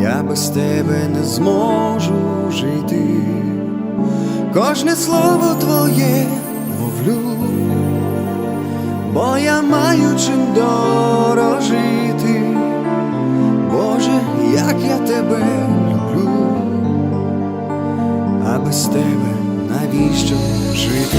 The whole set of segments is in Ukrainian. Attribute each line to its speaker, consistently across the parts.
Speaker 1: я без тебе не зможу жити, кожне слово твоє ловлю, бо я маю чим дорожити, Боже, як я тебе люблю, а без тебе навіщо жити?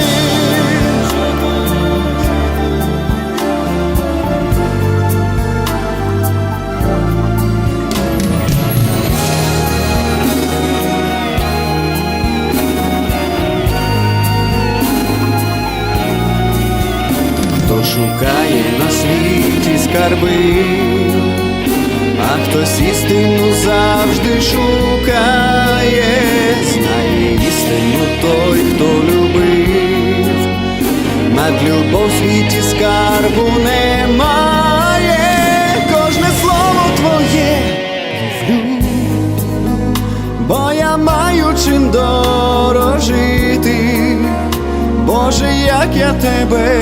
Speaker 1: Хто шукає на світі скарби, а хтось істину завжди шукає, знає істину той, хто любив, над любов в світі скарбу немає, кожне слово твоє бо я маю чим дорожити. Боже, як я тебе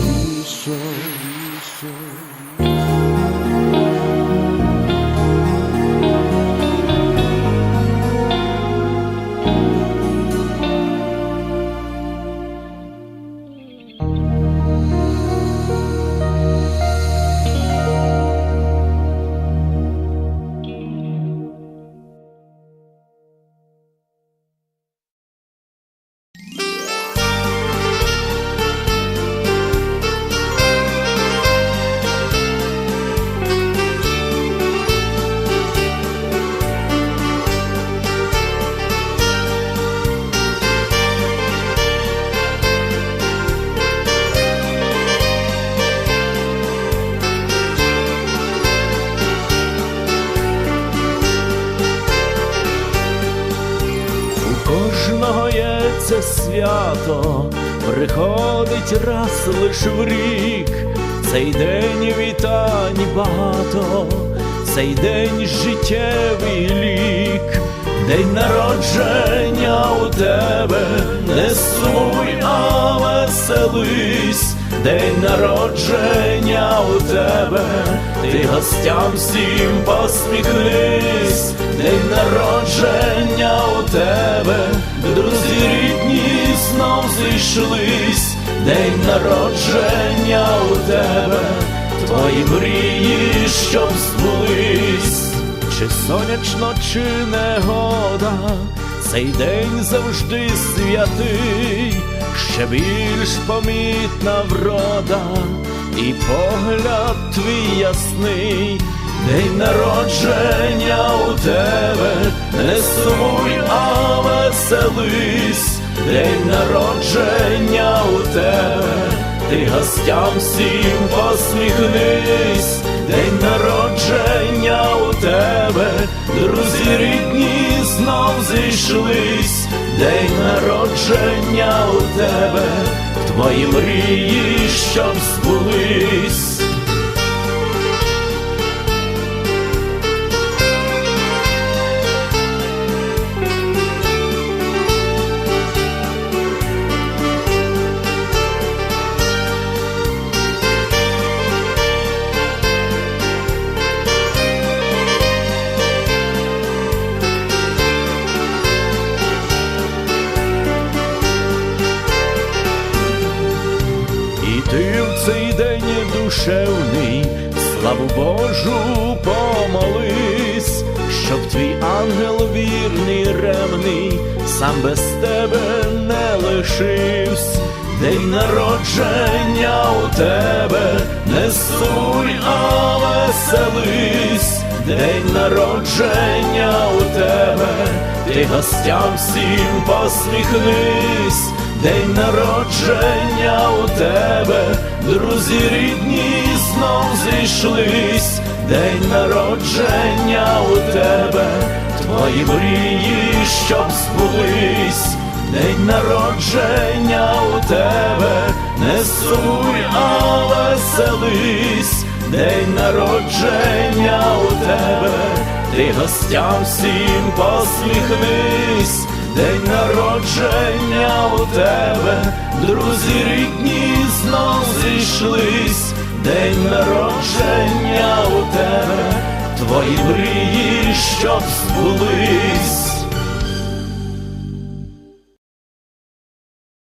Speaker 2: Свято, приходить раз лиш в рік, цей день вітань багато, цей день життєвий лік, день народження у тебе, не сумуй, а веселись, день народження у тебе, ти гостям всім посміхнись, день народження у тебе, друзі знов день народження у тебе, твої мрії, щоб збулись, чи сонячно, чи негода, цей день завжди святий, ще більш помітна врода, і погляд твій ясний, день народження у тебе, не сумуй, а веселись, день народження у тебе, ти гостям всім посміхнись, день народження у тебе, друзі рідні знов зійшлись, день народження у тебе, твої мрії, щоб збулись. Душевний, славу Божу помолись, щоб твій ангел вірний ревний, сам без тебе не лишився. День народження у тебе, не суй, а веселись, день народження у тебе, ти гостям всім посміхнись, день народження у тебе, друзі рідні знов зійшлись, день народження у тебе, твої мрії, щоб збулись. День народження у тебе, не суй, а веселись, день народження у тебе, ти гостям всім посміхнись, день народження у тебе, друзі рідні знов зійшлись, день народження у тебе, твої мрії, щоб збулись.